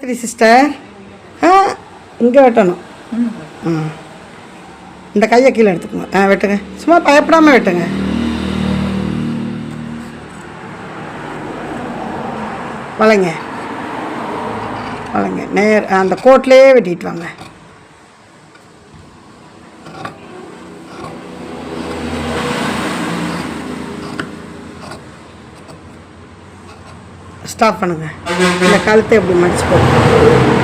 சரி சிஸ்டர் ஆ இங்கே வெட்டணும். ஆ. இந்த கையை கீழே எடுத்துக்கோங்க. ஆ வெட்டுங்க. சும்மா பயப்படாமல் வெட்டுங்க. வளைங்க. வளைங்க. நேர் அந்த கோட்லேயே வெட்டிட்டு வாங்க. ஸ்டாப் பண்ணுங்கள் இந்த கழுத்தை இப்படி மடிச்சு போட்டு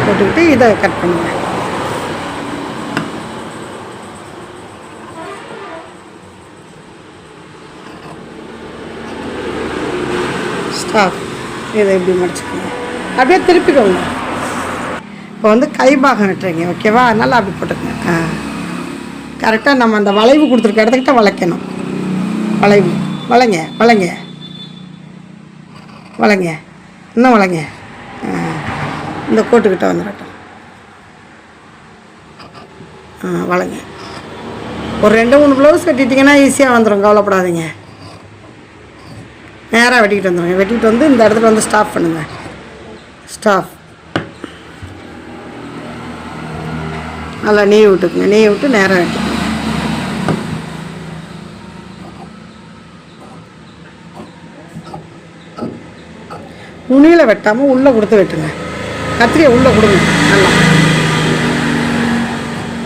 போட்டுக்கிட்டு இதை கட் பண்ணுங்கள் ஸ்டாப் இதை இப்படி மடிச்சுக்கோங்க. அப்படியே திருப்பிக்கோங்க. இப்போ வந்து கை பாகம் வெட்டுறீங்க ஓகேவா அதனால் அப்படி போட்டுக்கோங்க. ஆ. கரெக்டாக நம்ம அந்த வளைவு கொடுத்துருக்க இடத்துக்கிட்ட வளைக்கணும். வளைவு. வளைங்க வளைங்க. வளைங்க. இன்னும் வளைங்க. ஆ, இந்த கோட்டுக்கிட்ட வந்துடட்டும் வளங்க வளைங்க. ஒரு ரெண்டு மூணு ப்ளவுஸ் வெட்டிட்டிங்கன்னா ஈஸியாக வந்துடும் கவலைப்படாதீங்க. நேராக வெட்டிக்கிட்டு வந்துடுங்க வெட்டிக்கிட்டு வந்து இந்த இடத்துல வந்து ஸ்டாப் பண்ணுங்கள் ஸ்டாப் நல்லா நீவி விட்டுக்குங்க. நீவி விட்டு நேராக வெட்டி. நுனியில் வெட்டாமல் உள்ளே கொடுத்து வெட்டுங்க. கத்திரியை உள்ளே கொடுங்க. நல்லா.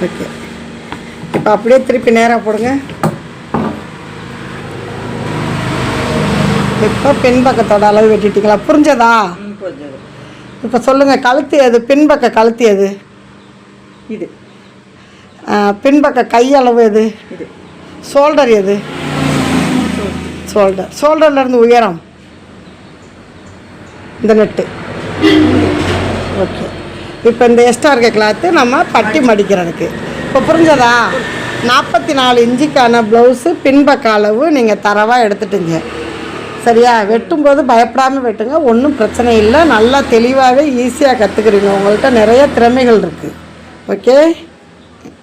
ஓகே. இப்போ அப்படியே திருப்பி நேராக போடுங்க. இப்போ பின்பக்கத்தோட அளவு வெட்டிட்டீங்களா? புரிஞ்சதா? இப்போ சொல்லுங்கள் கழுத்து எது? பின்பக்க கழுத்து எது? இது. பின்பக்க கையளவு எது? இது. ஷோல்டர் எது? ஷோல்டர். ஷோல்டர்லேருந்து உயரம்? இந்த நெட்டு. ஓகே இப்போ இந்த எக்ஸ்ட்ரா இருக்க கிளாத்து நம்ம பட்டி மடிக்கிறதுக்கு. இப்போ புரிஞ்சதா? நாற்பத்தி நாலு இன்ச்சுக்கான ப்ளவுஸு பின்பக்க அளவு நீங்கள் தரவாக எடுத்துட்டுங்க. சரியா? வெட்டும்போது பயப்படாமல் வெட்டுங்க. ஒன்றும் பிரச்சனை இல்லை. நல்லா தெளிவாகவே ஈஸியாக கற்றுக்குறீங்க உங்கள்கிட்ட நிறைய திறமைகள் இருக்குது ஓகே